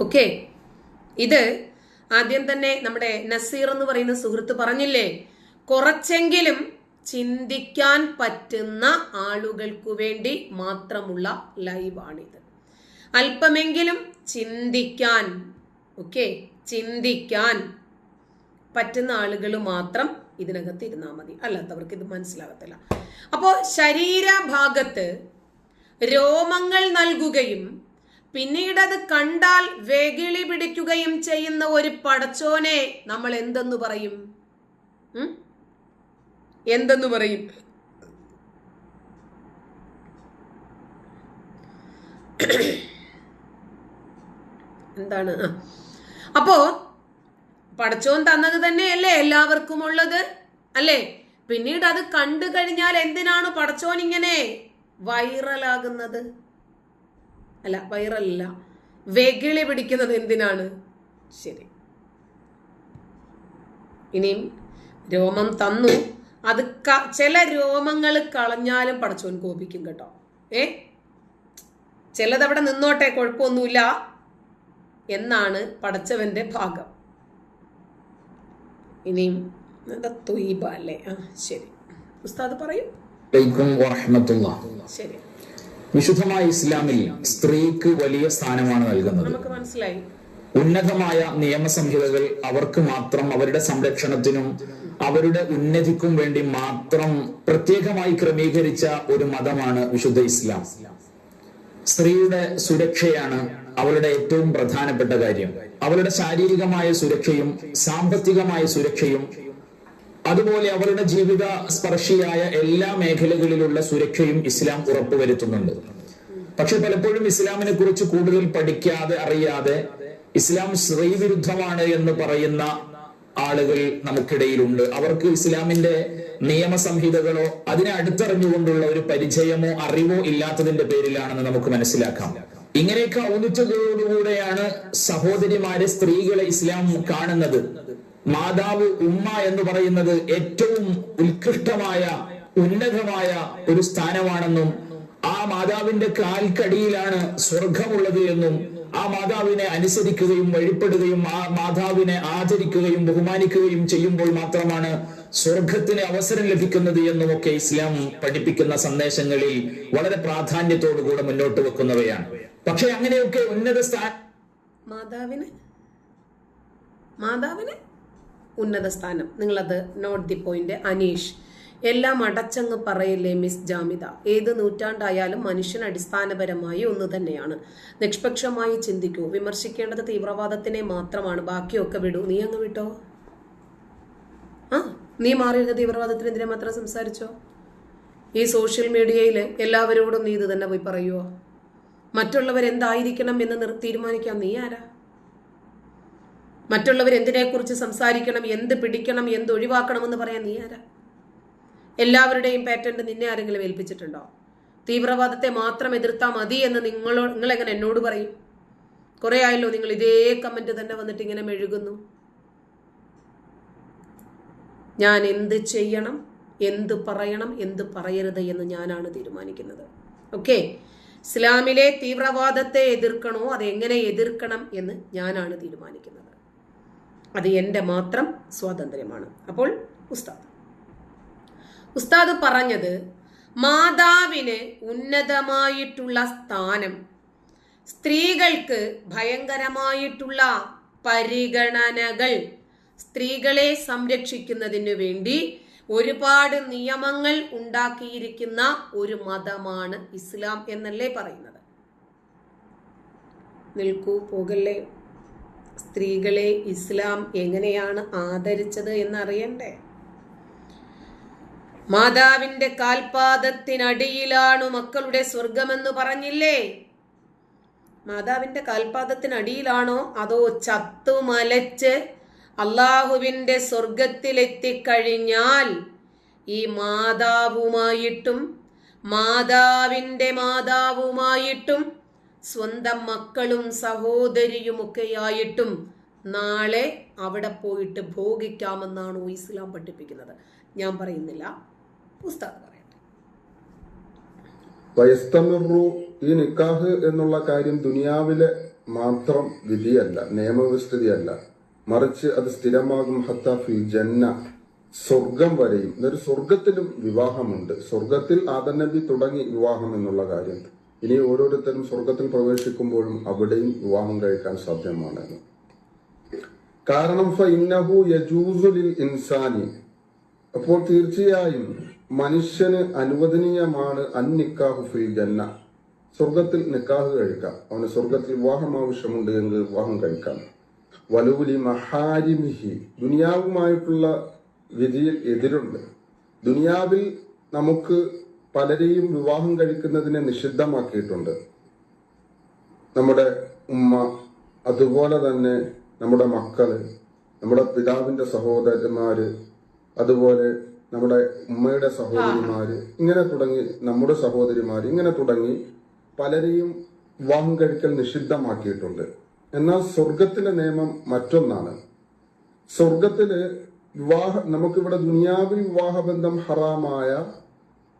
Okay ഇത് ആദ്യം തന്നെ നമ്മുടെ നസീർ എന്ന് പറയുന്ന സുഹൃത്ത് പറഞ്ഞില്ലേ? കുറച്ചെങ്കിലും ചിന്തിക്കാൻ പറ്റുന്ന ആളുകൾക്കു വേണ്ടി മാത്രമുള്ള ലൈവാണിത് അല്പമെങ്കിലും ചിന്തിക്കാൻ ഓക്കെ ചിന്തിക്കാൻ പറ്റുന്ന ആളുകൾ മാത്രം ഇതിനകത്ത് ഇരുന്നാൽ മതി. അല്ലാത്തവർക്ക് ഇത് മനസ്സിലാകത്തില്ല. അപ്പോൾ ശരീരഭാഗത്ത് രോമങ്ങൾ നൽകുകയും പിന്നീട് അത് കണ്ടാൽ വെകിളി പിടിക്കുകയും ചെയ്യുന്ന ഒരു പടച്ചോനെ നമ്മൾ എന്തെന്ന് പറയും? എന്തെന്ന് പറയും? എന്താണ്. അപ്പോ പടച്ചോൻ തന്നത് തന്നെയല്ലേ എല്ലാവർക്കും ഉള്ളത് അല്ലേ? പിന്നീട് അത് കണ്ടു കഴിഞ്ഞാൽ എന്തിനാണ് പടച്ചോൻ ഇങ്ങനെ വൈറലാകുന്നത്? അല്ല വൈറലല്ല. വെകിളി പിടിക്കുന്നത് എന്തിനാണ്? ശരി. ഇനിയും രോമം തന്നു. അത് ചില രോമങ്ങൾ കളഞ്ഞാലും പടച്ചോൻ കോപിക്കും കേട്ടോ. ഏ? ചിലതവിടെ നിന്നോട്ടെ കുഴപ്പമൊന്നുമില്ല എന്നാണ് പടച്ചവന്റെ ഭാഗം. ഇനിയും എന്താ തൊയ്ബ അല്ലേ? ആ ശരി. ഉസ്താദ് പറയും. ശരി. വിശുദ്ധമായ ഇസ്ലാമിൽ സ്ത്രീക്ക് വലിയ സ്ഥാനമാണ് നൽകുന്നത്. ഉന്നതമായ നിയമസംഹിതകൾ അവർക്ക് മാത്രം അവരുടെ സംരക്ഷണത്തിനും അവരുടെ ഉന്നതിക്കും വേണ്ടി മാത്രം പ്രത്യേകമായി ക്രമീകരിച്ച ഒരു മതമാണ് വിശുദ്ധ ഇസ്ലാം. സ്ത്രീയുടെ സുരക്ഷയാണ് അവളുടെ ഏറ്റവും പ്രധാനപ്പെട്ട കാര്യം. അവളുടെ ശാരീരികമായ സുരക്ഷയും സാമ്പത്തികമായ സുരക്ഷയും അതുപോലെ അവരുടെ ജീവിത സ്പർശിയായ എല്ലാ മേഖലകളിലുള്ള സുരക്ഷയും ഇസ്ലാം ഉറപ്പുവരുത്തുന്നുണ്ട്. പക്ഷെ പലപ്പോഴും ഇസ്ലാമിനെ കുറിച്ച് കൂടുതൽ പഠിക്കാതെ അറിയാതെ ഇസ്ലാം സ്ത്രീവിരുദ്ധമാണ് എന്ന് പറയുന്ന ആളുകൾ നമുക്കിടയിലുണ്ട്. അവർക്ക് ഇസ്ലാമിന്റെ നിയമസംഹിതകളോ അതിനെ അടുത്തറിഞ്ഞുകൊണ്ടുള്ള ഒരു പരിചയമോ അറിവോ ഇല്ലാത്തതിന്റെ പേരിലാണെന്ന് നമുക്ക് മനസ്സിലാക്കാം. ഇങ്ങനെയൊക്കെ ഔന്നിത്യതയോടുകൂടെയാണ് സഹോദരിമാരെ സ്ത്രീകളെ ഇസ്ലാം കാണുന്നത്. മാതാവ് ഉമ്മ എന്ന് പറയുന്നത് ഏറ്റവും ഉത്കൃഷ്ടമായ ഉന്നതമായ ഒരു സ്ഥാനമാണെന്നും ആ മാതാവിന്റെ കാൽക്കടിയിലാണ് സ്വർഗമുള്ളത് എന്നും ആ മാതാവിനെ അനുസരിക്കുകയും വഴിപ്പെടുകയും ആ മാതാവിനെ ആചരിക്കുകയും ബഹുമാനിക്കുകയും ചെയ്യുമ്പോൾ മാത്രമാണ് സ്വർഗത്തിന് അവസരം ലഭിക്കുന്നത് എന്നുമൊക്കെ ഇസ്ലാം പഠിപ്പിക്കുന്ന സന്ദേശങ്ങളിൽ വളരെ പ്രാധാന്യത്തോടുകൂടെ മുന്നോട്ട് വെക്കുന്നവയാണ്. പക്ഷെ അങ്ങനെയൊക്കെ ഉന്നത സ്ഥാന മാതാവിന്? മാതാവിന്? ഉന്നത സ്ഥാനം. നിങ്ങളത് നോട്ട് ദി പോയിന്റ്. അനീഷ് എല്ലാം അടച്ചങ്ങ് പറയില്ലേ മിസ് ജാമിത? ഏത് നൂറ്റാണ്ടായാലും മനുഷ്യൻ അടിസ്ഥാനപരമായി ഒന്ന് തന്നെയാണ്. നിഷ്പക്ഷമായി ചിന്തിക്കൂ. വിമർശിക്കേണ്ടത് തീവ്രവാദത്തിനെ മാത്രമാണ്. ബാക്കിയൊക്കെ വിടൂ. നീ അങ്ങ് വിട്ടോ? ആ നീ മാറിയിരുന്ന തീവ്രവാദത്തിനെതിരെ മാത്രം സംസാരിച്ചോ? ഈ സോഷ്യൽ മീഡിയയിൽ എല്ലാവരോടും നീ ഇത് തന്നെ പോയി മറ്റുള്ളവർ എന്തായിരിക്കണം എന്ന് തീരുമാനിക്കാൻ നീ ആരാ? മറ്റുള്ളവർ എന്തിനെക്കുറിച്ച് സംസാരിക്കണം എന്ത് പിടിക്കണം എന്ത് ഒഴിവാക്കണമെന്ന് പറയാൻ നീ ആരാ? എല്ലാവരുടെയും പാറ്റേൺ നിന്നെ ആരെങ്കിലും ഏൽപ്പിച്ചിട്ടുണ്ടോ? തീവ്രവാദത്തെ മാത്രം എതിർത്താൽ മതി എന്ന് നിങ്ങളോ നിങ്ങളെങ്ങനെ എന്നോട് പറയും? കുറെ ആയല്ലോ നിങ്ങൾ ഇതേ കമന്റ് തന്നെ വന്നിട്ട് ഇങ്ങനെ മെഴുകുന്നു. ഞാൻ എന്ത് ചെയ്യണം എന്ത് പറയണം എന്ത് പറയരുത് എന്ന് ഞാനാണ് തീരുമാനിക്കുന്നത്. ഓക്കെ? ഇസ്ലാമിലെ തീവ്രവാദത്തെ എതിർക്കണോ അതെങ്ങനെ എങ്ങനെ എതിർക്കണം എന്ന് ഞാനാണ് തീരുമാനിക്കുന്നത്. അത് എന്റെ മാത്രം സ്വാതന്ത്ര്യമാണ്. അപ്പോൾ ഉസ്താദ്. ഉസ്താദ് പറഞ്ഞത് മാതാവിന് ഉന്നതമായിട്ടുള്ള സ്ഥാനം സ്ത്രീകൾക്ക് ഭയങ്കരമായിട്ടുള്ള പരിഗണനകൾ സ്ത്രീകളെ സംരക്ഷിക്കുന്നതിനു വേണ്ടി ഒരുപാട് നിയമങ്ങൾ ഉണ്ടാക്കിയിരിക്കുന്ന ഒരു മതമാണ് ഇസ്ലാം എന്നല്ലേ പറയുന്നത്. നിൽക്കൂ പോകല്ലേ? സ്ത്രീകളെ ഇസ്ലാം എങ്ങനെയാണ് ആദരിച്ചത് എന്നറിയണ്ടേ? മാതാവിന്റെ കാൽപാദത്തിനടിയിലാണ് മക്കളുടെ സ്വർഗമെന്ന് പറഞ്ഞില്ലേ? മാതാവിന്റെ കാൽപാദത്തിനടിയിലാണോ? അതോ ചത്തു മലച്ച് അള്ളാഹുവിന്റെ സ്വർഗത്തിലെത്തിക്കഴിഞ്ഞാൽ ഈ മാതാവുമായിട്ടും മാതാവിന്റെ മാതാവുമായിട്ടും സ്വന്തം മക്കളും സഹോദരിയുമൊക്കെയായിട്ടും നാളെ അവിടെ പോയിട്ട് ഭോഗിക്കാമെന്നാണോ ഇസ്ലാം പഠിപ്പിക്കുന്നത്. ഞാൻ പറയുന്നില്ല. പുസ്തകം പറയട്ടെ. വയസ്തമിറു ഈ നിക്കാഹ് എന്നുള്ള കാര്യം ദുനിയാവിലെ മാത്രം വിധിയല്ല നിയമവിസ്തൃതിയല്ല മറിച്ച് അത് സ്ഥിരമാകും ഹത്ത ഫിൽ ജന്ന. സ്വർഗം വരെയും സ്വർഗത്തിലും വിവാഹമുണ്ട്. സ്വർഗത്തിൽ ആദനബി തുടങ്ങി വിവാഹം എന്നുള്ള കാര്യം. ഇനി ഓരോരുത്തരും സ്വർഗത്തിൽ പ്രവേശിക്കുമ്പോഴും അവിടെയും വിവാഹം കഴിക്കാൻ സാധ്യമാണ്. കാരണം ഇന്നഹു ഇൻസാനി. അപ്പോൾ തീർച്ചയായും മനുഷ്യന് അനുവദനീയമാണ് അൻ നിക്കാഹു ഫിൽ ജന്ന. സ്വർഗത്തിൽ നിക്കാഹ് കഴിക്കാം. അവന് സ്വർഗത്തിൽ വിവാഹം ആവശ്യമുണ്ട് എങ്കിൽ വിവാഹം കഴിക്കാം. വലുവിലി മഹാരിമിഹി. ദുനിയാവുമായിട്ടുള്ള വിധിയിൽ എതിരുണ്ട്. ദുനിയാവിൽ നമുക്ക് പലരെയും വിവാഹം കഴിക്കുന്നതിനെ നിഷിദ്ധമാക്കിയിട്ടുണ്ട്. നമ്മുടെ ഉമ്മ അതുപോലെ തന്നെ നമ്മുടെ മക്കൾ നമ്മുടെ പിതാവിന്റെ സഹോദരന്മാര് അതുപോലെ നമ്മുടെ ഉമ്മയുടെ സഹോദരിമാര് ഇങ്ങനെ തുടങ്ങി നമ്മുടെ സഹോദരിമാര് ഇങ്ങനെ തുടങ്ങി പലരെയും വിവാഹം കഴിക്കൽ നിഷിദ്ധമാക്കിയിട്ടുണ്ട്. എന്നാൽ സ്വർഗത്തിലെ നിയമം മറ്റൊന്നാണ്. സ്വർഗത്തിൽ വിവാഹ നമുക്കിവിടെ ദുനിയാവി വിവാഹബന്ധം ഹറാമായ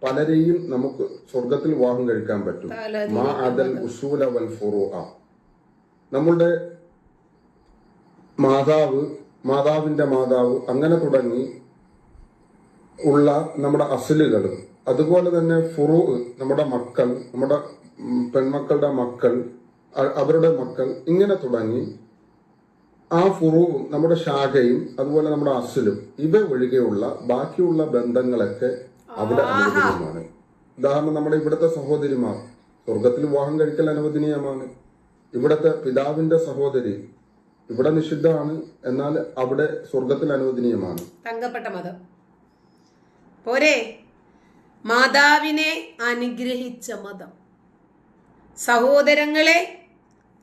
പലരെയും നമുക്ക് സ്വർഗത്തിൽ വിവാഹം കഴിക്കാൻ പറ്റും. മാ അദൽ ഉസൂല വൽ ഫുറൂഅ. നമ്മളുടെ മാതാവ് മാതാവിന്റെ മാതാവ് അങ്ങനെ തുടങ്ങി ഉള്ള നമ്മുടെ അസലുകൾ. അതുപോലെ തന്നെ ഫുറു നമ്മുടെ മക്കൾ നമ്മുടെ പെൺമക്കളുടെ മക്കൾ അവരുടെ മക്കൾ ഇങ്ങനെ തുടങ്ങി ആ ഫുറുവും നമ്മുടെ ശാഖയും അതുപോലെ നമ്മുടെ അസലും ഇവ ഒഴികെയുള്ള ബാക്കിയുള്ള ബന്ധങ്ങളൊക്കെ അവിടെ അനുവദനീയമാണ്. ഉദാഹരണം നമ്മുടെ ഇവിടുത്തെ സഹോദരിമാർ. സ്വർഗത്തിൽ വിവാഹം കഴിക്കൽ അനുവദനീയമാണ്. ഇവിടുത്തെ പിതാവിന്റെ സഹോദരി ഇവിടെ നിഷിദ്ധമാണ്. എന്നാൽ അവിടെ സ്വർഗത്തിൽ അനുവദനീയമാണ്. തങ്കപ്പെട്ട മതം. പോരെ. മാതാവിനെ അനുഗ്രഹിച്ച മതം. സഹോദരങ്ങളെ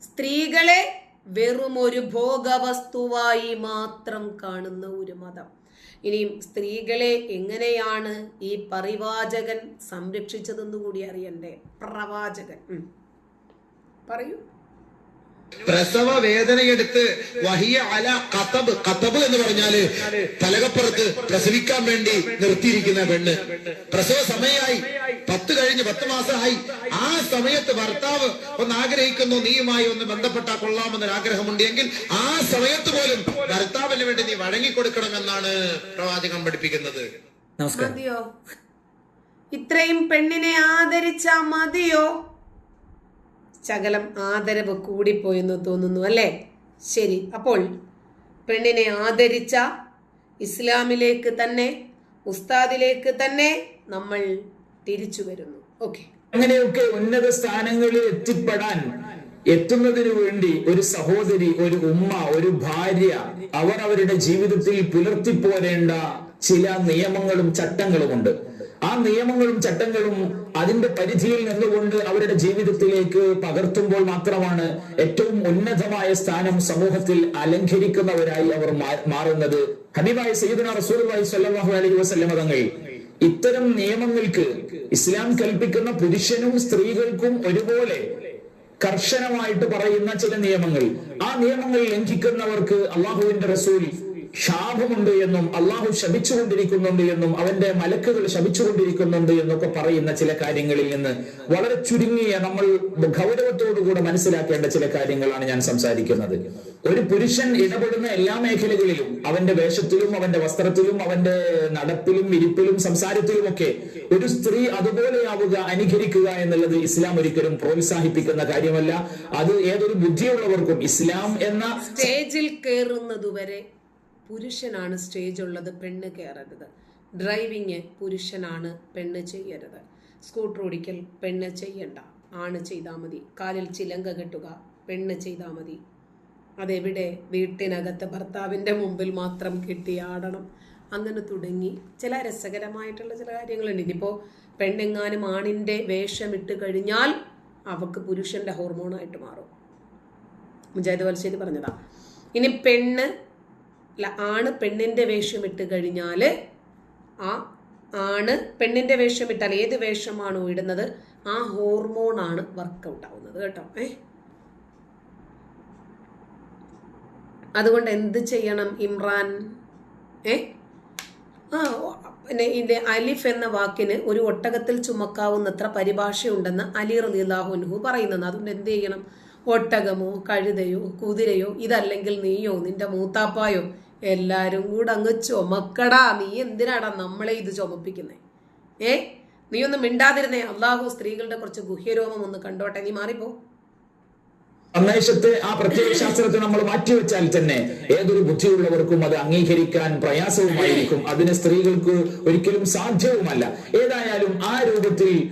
സ്ത്രീകളെ വെറും ഒരു ഭോഗവസ്തുവായി മാത്രം കാണുന്ന ഒരു മതം. ഇനിയും സ്ത്രീകളെ എങ്ങനെയാണ് ഈ പരിവാചകൻ സംരക്ഷിച്ചതെന്ന് കൂടി അറിയണ്ടേ? പ്രവാചകൻ. പറയൂ. പ്രസവ വേദനയെടുത്ത് വഹിയ അല കതബ് കതബ് എന്ന് പറഞ്ഞാൽ തലകപ്പുറത്ത് പ്രസവിക്കാൻ വേണ്ടി നിർത്തിയിരിക്കുന്ന പെണ്ണ്. പ്രസവ സമയമായി പത്ത് കഴിഞ്ഞ് പത്ത് മാസമായി. ആ സമയത്ത് ഭർത്താവ് ഒന്ന് ആഗ്രഹിക്കുന്നു നീയുമായി ഒന്ന് ബന്ധപ്പെട്ടാൽ കൊള്ളാമെന്നൊരു ആഗ്രഹമുണ്ട് എങ്കിൽ ആ സമയത്ത് പോലും ഭർത്താവിന് വേണ്ടി നീ വഴങ്ങിക്കൊടുക്കണമെന്നാണ് പ്രവാചകം പഠിപ്പിക്കുന്നത്. നമസ്കാരം. മതിയോ? ഇത്രയും പെണ്ണിനെ ആദരിച്ച മതിയോ? ശകലം ആദരവ് കൂടിപ്പോയെന്ന് തോന്നുന്നു അല്ലേ? ശരി അപ്പോൾ പെണ്ണിനെ ആദരിച്ച ഇസ്ലാമിലേക്ക് തന്നെ ഉസ്താദിലേക്ക് തന്നെ നമ്മൾ തിരിച്ചു വരുന്നു. ഓക്കെ. അങ്ങനെയൊക്കെ ഉന്നത സ്ഥാനങ്ങളിൽ എത്തിപ്പെടാൻ എത്തുന്നതിനു വേണ്ടി ഒരു സഹോദരി ഒരു ഉമ്മ ഒരു ഭാര്യ അവർ അവരുടെ ജീവിതത്തിൽ പുലർത്തിപ്പോരേണ്ട ചില നിയമങ്ങളും ചട്ടങ്ങളുമുണ്ട്. ആ നിയമങ്ങളും ചട്ടങ്ങളും അതിന്റെ പരിധിയിൽ നിന്നുകൊണ്ട് അവരുടെ ജീവിതത്തിലേക്ക് പകർത്തുമ്പോൾ മാത്രമാണ് ഏറ്റവും ഉന്നതമായ സ്ഥാനം സമൂഹത്തിൽ അലങ്കരിക്കുന്നവരായി അവർ മാറുന്നത്. ഹബീബായ സയ്യിദുന റസൂലുള്ളാഹി സ്വല്ലല്ലാഹു അലൈഹി വസ്ലമ തങ്ങൾ ഇത്തരം നിയമങ്ങൾക്ക് ഇസ്ലാം കൽപ്പിക്കുന്ന പുരുഷനും സ്ത്രീകൾക്കും ഒരുപോലെ കർശനമായിട്ട് പറയുന്ന ചില നിയമങ്ങൾ. ആ നിയമങ്ങൾ ലംഘിക്കുന്നവർക്ക് അള്ളാഹുവിന്റെ റസൂൽ ശാപമുണ്ട് എന്നും അള്ളാഹു ശപിച്ചുകൊണ്ടിരിക്കുന്നുണ്ട് എന്നും അവന്റെ മലക്കുകൾ ശപിച്ചുകൊണ്ടിരിക്കുന്നുണ്ട് എന്നൊക്കെ പറയുന്ന ചില കാര്യങ്ങളിൽ നിന്ന് വളരെ ചുരുങ്ങിയ നമ്മൾ ഗൗരവത്തോടുകൂടെ മനസ്സിലാക്കേണ്ട ചില കാര്യങ്ങളാണ് ഞാൻ സംസാരിക്കുന്നത്. ഒരു പുരുഷൻ ഇടപെടുന്ന എല്ലാ മേഖലകളിലും അവന്റെ വേഷത്തിലും അവന്റെ വസ്ത്രത്തിലും അവന്റെ നടപ്പിലും ഇരിപ്പിലും സംസാരത്തിലും ഒക്കെ ഒരു സ്ത്രീ അതുപോലെയാവുക അനുകരിക്കുക എന്നുള്ളത് ഇസ്ലാം ഒരിക്കലും പ്രോത്സാഹിപ്പിക്കുന്ന കാര്യമല്ല. അത് ഏതൊരു ബുദ്ധിയുള്ളവർക്കും ഇസ്ലാം എന്ന സ്റ്റേജിൽ കയറുന്നതുവരെ പുരുഷനാണ് സ്റ്റേജ് ഉള്ളത് പെണ്ണ് കയറരുത്. ഡ്രൈവിങ് പുരുഷനാണ് പെണ്ണ് ചെയ്യരുത്. സ്കൂട്ടർ ഓടിക്കൽ പെണ്ണ് ചെയ്യണ്ട. ആണ് ചെയ്താൽ മതി. കാലിൽ ചിലങ്ക കെട്ടുക പെണ്ണ് ചെയ്താൽ മതി. അതെവിടെ? വീട്ടിനകത്ത് ഭർത്താവിന്റെ മുമ്പിൽ മാത്രം കെട്ടിയാടണം അങ്ങനെ തുടങ്ങി ചില രസകരമായിട്ടുള്ള ചില കാര്യങ്ങളുണ്ട്. ഇനിയിപ്പോൾ പെണ്ണെങ്ങാനും ആണിന്റെ വേഷമിട്ട് കഴിഞ്ഞാൽ അവക്ക് പുരുഷന്റെ ഹോർമോണായിട്ട് മാറും. മുജാഹിദ് വൽശ്ശേരി പറഞ്ഞതാ ഇനി പെണ്ണ് അല്ല ആണ് പെണ്ണിന്റെ വേഷം ഇട്ട് കഴിഞ്ഞാൽ ആ ആണ് പെണ്ണിന്റെ വേഷം ഇട്ടാൽ ഏത് വേഷമാണോ ഇടുന്നത്? ആ ഹോർമോണാണ് വർക്കൗട്ട് ആവുന്നത് കേട്ടോ ഏ? അതുകൊണ്ട് എന്ത് ചെയ്യണം ഇമ്രാൻ? ഏ? ആ പിന്നെ ഇതിന്റെ അലിഫ് എന്ന വാക്കിന് ഒരു ഒട്ടകത്തിൽ ചുമക്കാവുന്നത്ര പരിഭാഷയുണ്ടെന്ന് അലി റലി അള്ളാഹുനുഹു പറയുന്നത് അതുകൊണ്ട് എന്ത് ചെയ്യണം? ഒട്ടകമോ കഴുതയോ കുതിരയോ ഇതല്ലെങ്കിൽ നീയോ നിന്റെ മൂത്താപ്പായോ എല്ലാരും കൂടെ അങ്ങ് ചുമക്കടാ. നീ എന്തിനാടാ നമ്മളെ ഇത് ചുമപ്പിക്കുന്നേ? ഏ? നീ ഒന്ന് മിണ്ടാതിരുന്നേ. അള്ളാഹു സ്ത്രീകളുടെ കുറച്ച് ഗുഹ്യരോമം ഒന്ന് കണ്ടോട്ടെ. നീ മാറിപ്പോ. സന്ദേശത്തെ ആ പ്രത്യേക ശാസ്ത്രത്തെ നമ്മൾ മാറ്റിവെച്ചാൽ തന്നെ ഏതൊരു ബുദ്ധിയുള്ളവർക്കും അത് അംഗീകരിക്കാൻ പ്രയാസവുമായിരിക്കും. അതിന് സ്ത്രീകൾക്ക് ഒരിക്കലും സാധ്യവുമല്ല. ഏതായാലും ആ രൂപത്തിൽ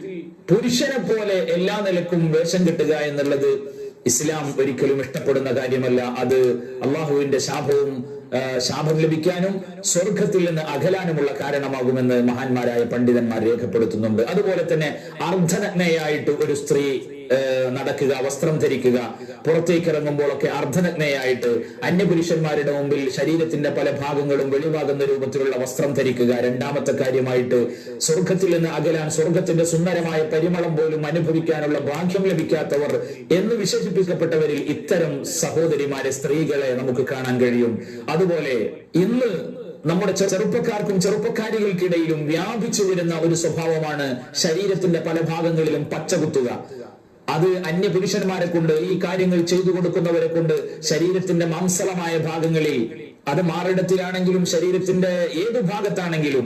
പുരുഷനെ പോലെ എല്ലാ നിലക്കും വേഷം കെട്ടുക എന്നുള്ളത് ഇസ്ലാം ഒരിക്കലും ഇഷ്ടപ്പെടുന്ന കാര്യമല്ല. അത് അള്ളാഹുവിന്റെ ശാപവും ശാപം ലഭിക്കാനും സ്വർഗത്തിൽ നിന്ന് അകലാനുമുള്ള കാരണമാകുമെന്ന് മഹാന്മാരായ പണ്ഡിതന്മാർ രേഖപ്പെടുത്തുന്നുണ്ട്. അതുപോലെ തന്നെ അർദ്ധനഗ്നയായിട്ട് ഒരു സ്ത്രീ നടക്കുക വസ്ത്രം ധരിക്കുക പുറത്തേക്ക് ഇറങ്ങുമ്പോഴൊക്കെ അർദ്ധനഗ്നയായിട്ട് അന്യപുരുഷന്മാരുടെ മുമ്പിൽ ശരീരത്തിന്റെ പല ഭാഗങ്ങളും വെളിവാകുന്ന രൂപത്തിലുള്ള വസ്ത്രം ധരിക്കുക. രണ്ടാമത്തെ കാര്യമായിട്ട് സ്വർഗത്തിൽ നിന്ന് അകലാൻ സ്വർഗത്തിന്റെ സുന്ദരമായ പരിമളം പോലും അനുഭവിക്കാനുള്ള ഭാഗ്യം ലഭിക്കാത്തവർ എന്ന് വിശേഷിപ്പിക്കപ്പെട്ടവരിൽ ഇത്തരം സഹോദരിമാരെ സ്ത്രീകളെ നമുക്ക് കാണാൻ കഴിയും. അതുപോലെ ഇന്ന് നമ്മുടെ ചെറുപ്പക്കാർക്കും ചെറുപ്പക്കാരികൾക്കിടയിലും വ്യാപിച്ചു വരുന്ന ഒരു സ്വഭാവമാണ് ശരീരത്തിന്റെ പല ഭാഗങ്ങളിലും പച്ചകുത്തുക. അത് അന്യ പുരുഷന്മാരെ കൊണ്ട് ഈ കാര്യങ്ങൾ ചെയ്തു കൊടുക്കുന്നവരെ കൊണ്ട് ശരീരത്തിന്റെ മാംസളമായ ഭാഗങ്ങളിൽ അത് മാറിടത്തിലാണെങ്കിലും ശരീരത്തിന്റെ ഏതു ഭാഗത്താണെങ്കിലും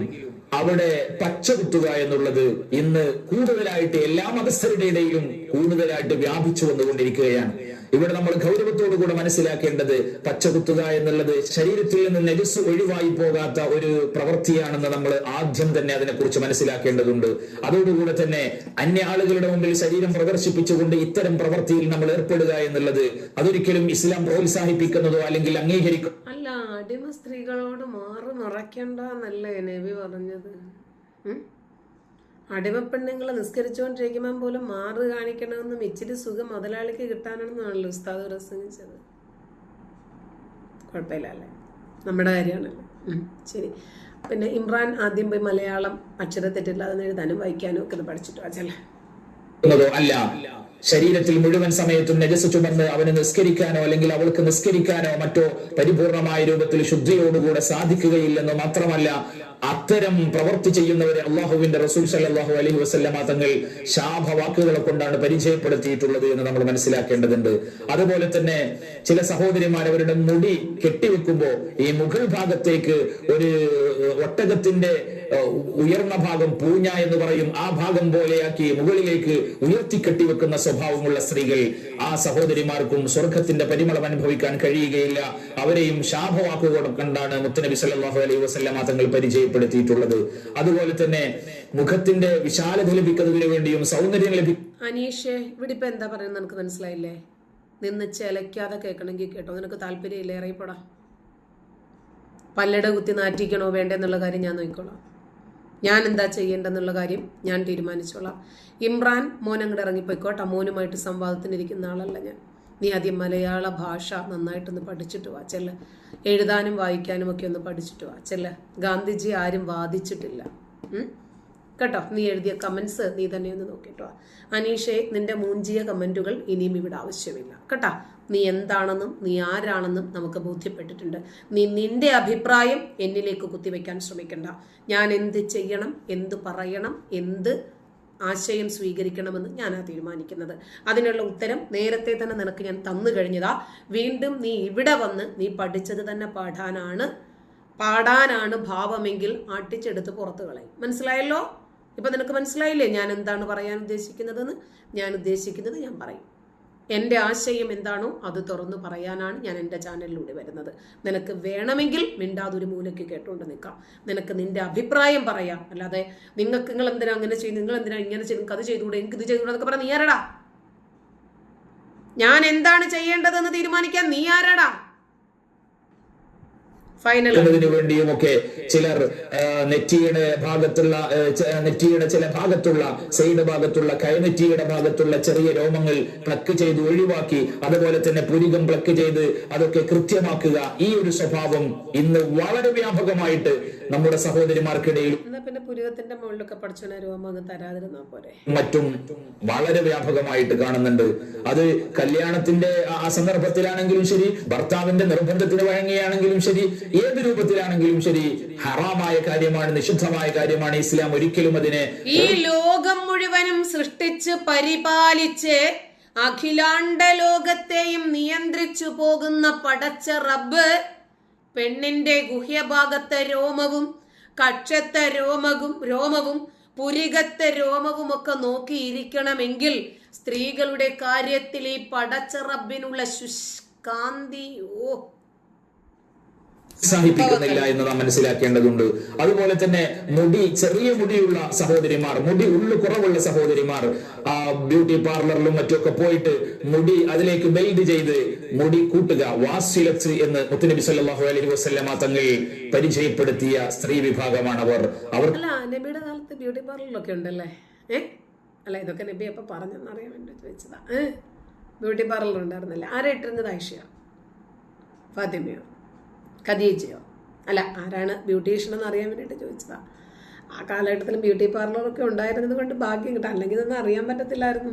അവിടെ പച്ച കുത്തുക എന്നുള്ളത് ഇന്ന് കൂടുതലായിട്ട് എല്ലാ മതസ്ഥരുടെ ഇടയിലും കൂടുതലായിട്ട് വ്യാപിച്ചു വന്നുകൊണ്ടിരിക്കുകയാണ്. ഇവിടെ നമ്മൾ ഗൗരവത്തോടു കൂടെ മനസ്സിലാക്കേണ്ടത് പച്ച കുത്തുക എന്നുള്ളത് ശരീരത്തിൽ നിന്ന് നെജസ് ഒഴിവായി പോകാത്ത ഒരു പ്രവൃത്തിയാണെന്ന് നമ്മൾ ആദ്യം തന്നെ അതിനെക്കുറിച്ച് മനസ്സിലാക്കേണ്ടതുണ്ട്. അതോടുകൂടെ തന്നെ അന്യ ആളുകളുടെ മുമ്പിൽ ശരീരം പ്രദർശിപ്പിച്ചുകൊണ്ട് ഇത്തരം പ്രവൃത്തിയിൽ നമ്മൾ ഏർപ്പെടുക എന്നുള്ളത് അതൊരിക്കലും ഇസ്ലാം പ്രോത്സാഹിപ്പിക്കുന്നതോ അല്ലെങ്കിൽ അംഗീകരിക്കും അല്ല അടിമ സ്ത്രീകളോട് മാറി നിറയ്ക്കണ്ട എന്നല്ലേ നബി പറഞ്ഞത് അടിമ അടിമപ്പെണ്ണുങ്ങൾ നിസ്കരിച്ചുകൊണ്ടിരിക്കുമ്പോൾ പോലും മാറ് കാണിക്കണമെന്നും ഇച്ചിരി സുഖം മുതലാളിക്ക് കിട്ടാനാണെന്നാണല്ലോ ഉസ്താദ് പ്രസംഗിച്ചത്. കുഴപ്പമില്ല അല്ലേ? നമ്മുടെ കാര്യമാണല്ലോ. ശരി. പിന്നെ ഇമ്രാൻ ആദ്യം പോയി മലയാളം അക്ഷരത്തെറ്റില്ലാതെ എഴുതാനും വായിക്കാനും ഒക്കെ പഠിച്ചിട്ട് വാച്ചല്ലേ അല്ല. ശരീരത്തിൽ മുഴുവൻ സമയത്തും നജസ് ചുമന്ന് അവന് നിസ്കരിക്കാനോ അല്ലെങ്കിൽ അവൾക്ക് നിസ്കരിക്കാനോ മറ്റോ പരിപൂർണമായ രൂപത്തിൽ ശുദ്ധിയോടുകൂടെ സാധിക്കുകയില്ലെന്ന് മാത്രമല്ല അത്തരം പ്രവൃത്തി ചെയ്യുന്നവരെ അള്ളാഹുവിന്റെ റസൂൽ സല്ലാഹു അലൈഹി വസല്ലമ തങ്ങൾ ശാപവാക്കുകളെ കൊണ്ടാണ് പരിചയപ്പെടുത്തിയിട്ടുള്ളത് എന്ന് നമ്മൾ മനസ്സിലാക്കേണ്ടതുണ്ട്. അതുപോലെ തന്നെ ചില സഹോദരിമാർ അവരുടെ മുടി കെട്ടിവെക്കുമ്പോ ഈ മുകൾ ഭാഗത്തേക്ക് ഒരു ഒട്ടകത്തിന്റെ ഉയർന്ന ഭാഗം പൂഞ്ഞ എന്ന് പറയും. ആ ഭാഗം പോലെയാക്കി മുകളിലേക്ക് ഉയർത്തി കെട്ടിവെക്കുന്ന സ്വഭാവമുള്ള സ്ത്രീകൾ ആ സഹോദരിമാർക്കും സ്വർഗത്തിന്റെ പരിമളം അനുഭവിക്കാൻ കഴിയുകയില്ല. അവരെയും ശാപവാക്കുകൾ കണ്ടാണ് മുത്തനബി സല്ലാഹു അലൈഹി വസല്ലമ തങ്ങൾ പരിചയപ്പെടുത്തിയിട്ടുള്ളത്. അതുപോലെ തന്നെ മുഖത്തിന്റെ വിശാലത ലഭിക്കുന്നതിന് വേണ്ടിയും സൗന്ദര്യം ലഭിക്കും എന്താ പറയുന്നത് മനസ്സിലായില്ലേ? നിന്ന് ചെലക്കാതെ കേൾക്കണമെങ്കിൽ കേട്ടോ. നിനക്ക് താല്പര്യമില്ല? ഇറങ്ങിപ്പോടാ. പല്ലട കുത്തി നാറ്റിക്കണോ വേണ്ടെന്നുള്ള കാര്യം ഞാൻ നോക്കിക്കോളാം. ഞാൻ എന്താ ചെയ്യേണ്ടെന്നുള്ള കാര്യം ഞാൻ തീരുമാനിച്ചോളാം. ഇമ്രാൻ മോൻ അങ്ങോട്ട് ഇറങ്ങിപ്പോയിക്കോട്ടെ. മോനുമായിട്ട് സംവാദത്തിനിരിക്കുന്ന ആളല്ല ഞാൻ. നീ ആദ്യം മലയാള ഭാഷ നന്നായിട്ടൊന്ന് പഠിച്ചിട്ട് വാ ചെല്ല. എഴുതാനും വായിക്കാനും ഒക്കെ ഒന്ന് പഠിച്ചിട്ട് വാ ചെല്ല. ഗാന്ധിജി ആരും വാദിച്ചിട്ടില്ല? കേട്ടോ നീ എഴുതിയ കമൻസ് നീ തന്നെ ഒന്ന് നോക്കിട്ടോ. അനീഷെ നിന്റെ മൂഞ്ചിയ കമന്റുകൾ ഇനിയും ഇവിടെ ആവശ്യമില്ല. കേട്ടോ നീ എന്താണെന്നും നീ ആരാണെന്നും നമുക്ക് ബോധ്യപ്പെട്ടിട്ടുണ്ട്. നീ നിന്റെ അഭിപ്രായം എന്നിലേക്ക് കുത്തിവെക്കാൻ ശ്രമിക്കണ്ട. ഞാൻ എന്ത് ചെയ്യണം എന്ത് പറയണം എന്ത് ആശയം സ്വീകരിക്കണമെന്ന് ഞാനാ തീരുമാനിക്കുന്നത്. അതിനുള്ള ഉത്തരം നേരത്തെ തന്നെ നിനക്ക് ഞാൻ തന്നു കഴിഞ്ഞതാ. വീണ്ടും നീ ഇവിടെ വന്ന് നീ പഠിച്ചത് തന്നെ പാടാനാണ്. പാടാനാണ് ഭാവമെങ്കിൽ ആട്ടിച്ചെടുത്ത് പുറത്തു കളയും. മനസ്സിലായല്ലോ? ഇപ്പൊ നിനക്ക് മനസ്സിലായില്ലേ ഞാൻ എന്താണ് പറയാൻ ഉദ്ദേശിക്കുന്നതെന്ന്? ഞാൻ ഉദ്ദേശിക്കുന്നത് ഞാൻ പറയും. എന്റെ ആശയം എന്താണോ അത് തുറന്നു പറയാനാണ് ഞാൻ എന്റെ ചാനലിലൂടെ വരുന്നത്. നിനക്ക് വേണമെങ്കിൽ മിണ്ടാതൊരു മൂലയ്ക്ക് കേട്ടുകൊണ്ട് നിൽക്കാം. നിനക്ക് നിന്റെ അഭിപ്രായം പറയാം. അല്ലാതെ നിങ്ങൾക്ക് നിങ്ങൾ എന്തിനാ അങ്ങനെ ചെയ്യും നിങ്ങൾ എന്തിനാ ഇങ്ങനെ ചെയ്യും നിങ്ങൾക്ക് അത് ചെയ്തുകൂടെ? എനിക്ക് ഇത് ചെയ്തുകൂടെ എന്നൊക്കെ പറഞ്ഞ നീ ആരടാ? ഞാൻ എന്താണ് ചെയ്യേണ്ടതെന്ന് തീരുമാനിക്കാൻ നീ ആരാടാ? ഫൈനൽ ന്നതിനു വേണ്ടിയും ഒക്കെ ചിലർ നെറ്റിയുടെ ഭാഗത്തുള്ള നെറ്റിയുടെ ചില ഭാഗത്തുള്ള സൈഡ് ഭാഗത്തുള്ള കൈനെറ്റിയുടെ ഭാഗത്തുള്ള ചെറിയ രോമങ്ങൾ പ്ലക്ക് ചെയ്ത് ഒഴിവാക്കി അതുപോലെ തന്നെ പുരികം പ്ലക്ക് ചെയ്ത് അതൊക്കെ കൃത്യമാക്കുക. ഈ ഒരു സ്വഭാവം ഇന്ന് വളരെ വ്യാപകമായിട്ട് നമ്മുടെ സഹോദരിമാർക്കിടയിൽ പുരുവത്തിന്റെ മുകളിലൊക്കെ രോമം അങ്ങ് തരാതിരുന്നാ പോരെ. മറ്റും വളരെ വ്യാപകമായിട്ട് കാണുന്നുണ്ട്. അത് കല്യാണത്തിന്റെ ആ സന്ദർഭത്തിലാണെങ്കിലും ശരി ഭർത്താവിന്റെ നിർബന്ധത്തിന് വഴങ്ങിയാണെങ്കിലും ശരി ഏത് രൂപത്തിലാണെങ്കിലും ശരി ഹറാമായ കാര്യമാണ് നിഷിദ്ധമായ കാര്യമാണ് ഇസ്ലാം ഒരിക്കലും അതിനെ ഈ ലോകം മുഴുവനും സൃഷ്ടിച്ച് പരിപാലിച്ച് അഖിലാണ്ട ലോകത്തെയും നിയന്ത്രിച്ചു പോകുന്ന പടച്ച റബ്ബ് പെണ്ണിന്റെ ഗുഹ്യഭാഗത്തെ രോമവും കക്ഷത്തെ രോമവും രോമവും പുരികത്തെ രോമവും ഒക്കെ നോക്കിയിരിക്കണമെങ്കിൽ സ്ത്രീകളുടെ കാര്യത്തിൽ ഈ പടച്ച റബ്ബിനുള്ള ശുഷ്കാന്തി ഓ. പ്രോത്സാഹിപ്പിക്കുന്നില്ല എന്ന് നാം മനസ്സിലാക്കേണ്ടതുണ്ട്. അതുപോലെ തന്നെ മുടി ചെറിയ മുടിയുള്ള സഹോദരിമാർ മുടി ഉള്ളു കുറവുള്ള സഹോദരിമാർ ആ ബ്യൂട്ടി പാർലറിലും മറ്റൊക്കെ പോയിട്ട് മുടി അതിലേക്ക് ബെൽഡ് ചെയ്ത് മുടി കൂട്ടുക വാസിലത്ത് എന്ന് മുത്തുനബി സല്ലാഹു അലൈഹി വസല്ലമ തങ്ങൾ പരിചയപ്പെടുത്തിയ സ്ത്രീ വിഭാഗമാണ് അവർ. അവർ നബിയുടെ കാലത്ത് ബ്യൂട്ടി പാർലറിലൊക്കെ ഉണ്ടല്ലേ? ഏ? അല്ല ഇതൊക്കെ നബി അപ്പൊ പറഞ്ഞെന്നറിയാൻ വേണ്ടി ചോദിച്ചതാ ബ്യൂട്ടി പാർലർ ഉണ്ടായിരുന്നല്ലേ? ആരാ ഇട്ടിരുന്നത് ഐഷയോ ഫാത്തിമയോ? ഖദീജയോ? അല്ല ആരാണ് ബ്യൂട്ടീഷ്യൻ എന്ന് അറിയാൻ വേണ്ടിയിട്ട് ചോദിച്ചതാ. ആ കാലഘട്ടത്തിൽ ബ്യൂട്ടി പാർലറൊക്കെ ഉണ്ടായിരുന്നത് കൊണ്ട് ഭാഗ്യം കിട്ടാം അല്ലെങ്കിൽ ഇതൊന്നും അറിയാൻ പറ്റത്തില്ലായിരുന്നു.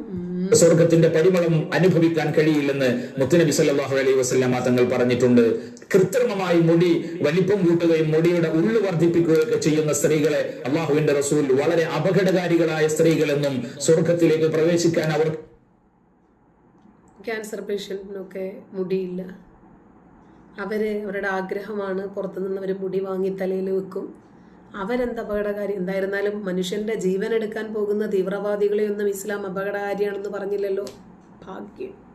സ്വർഗത്തിന്റെ പരിമളം അനുഭവിക്കാൻ കഴിയില്ലെന്ന് മുത്തുനബി സല്ലാഹു അലൈഹി വസല്ലമ തങ്ങൾ പറഞ്ഞിട്ടുണ്ട്. കൃത്രിമമായി മുടി വലിപ്പം കൂട്ടുകയും മുടിയുടെ ഉള്ളു വർദ്ധിപ്പിക്കുകയൊക്കെ ചെയ്യുന്ന സ്ത്രീകളെ അള്ളാഹുവിന്റെ റസൂൽ വളരെ അപകടകാരികളായ സ്ത്രീകളെന്നും സ്വർഗത്തിലേക്ക് പ്രവേശിക്കാൻ അവർ ക്യാൻസർ പേഷ്യന്റിനൊക്കെ മുടിയില്ല. അവർ അവരുടെ ആഗ്രഹമാണ് പുറത്തുനിന്ന് അവർ മുടി വാങ്ങി തലയിൽ വെക്കും. അവരെന്ത് അപകടകാരി? എന്തായിരുന്നാലും മനുഷ്യന്റെ ജീവൻ എടുക്കാൻ പോകുന്ന തീവ്രവാദികളെയൊന്നും ഇസ്ലാം അപകടകാരിയാണെന്ന് പറഞ്ഞില്ലല്ലോ. ഭാഗ്യം.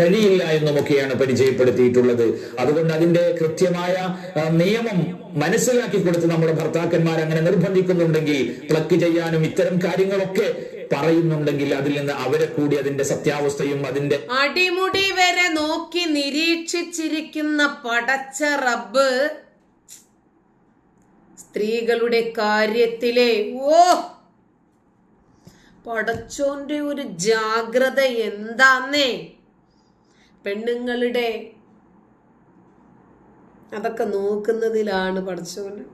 കഴിയില്ല എന്നുമൊക്കെയാണ് പരിചയപ്പെടുത്തിയിട്ടുള്ളത്. അതുകൊണ്ട് അതിന്റെ കൃത്യമായ നിയമം മനസ്സിലാക്കി കൊടുത്ത് നമ്മുടെ ഭർത്താക്കന്മാർ അങ്ങനെ നിർബന്ധിക്കുന്നുണ്ടെങ്കിൽ പ്ലക്ക് ചെയ്യാനും ഇത്തരം കാര്യങ്ങളൊക്കെ പറയുന്നുണ്ടെങ്കിൽ അതിൽ നിന്ന് അവരെ കൂടി അതിന്റെ സത്യാവസ്ഥയും അതിന്റെ അടിമുടി വരെ നോക്കി നിരീക്ഷിച്ചിരിക്കുന്ന പടച്ച റബ്ബ് സ്ത്രീകളുടെ കാര്യത്തിലെ ഓ പടച്ചോന്റെ ഒരു ജാഗ്രത എന്താന്നേ? പെണ്ണുങ്ങളുടെ അതൊക്കെ നോക്കുന്നതിലാണ് പടച്ചോന്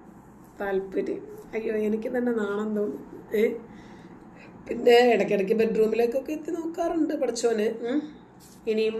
താല്പര്യം. അയ്യോ എനിക്ക് തന്നെ നാണം തോന്നും ഏ? പിന്നെ ഇടയ്ക്കിടയ്ക്ക് ബെഡ്റൂമിലേക്കൊക്കെ എത്തി നോക്കാറുണ്ട് പഠിച്ചോന് ഇനിയും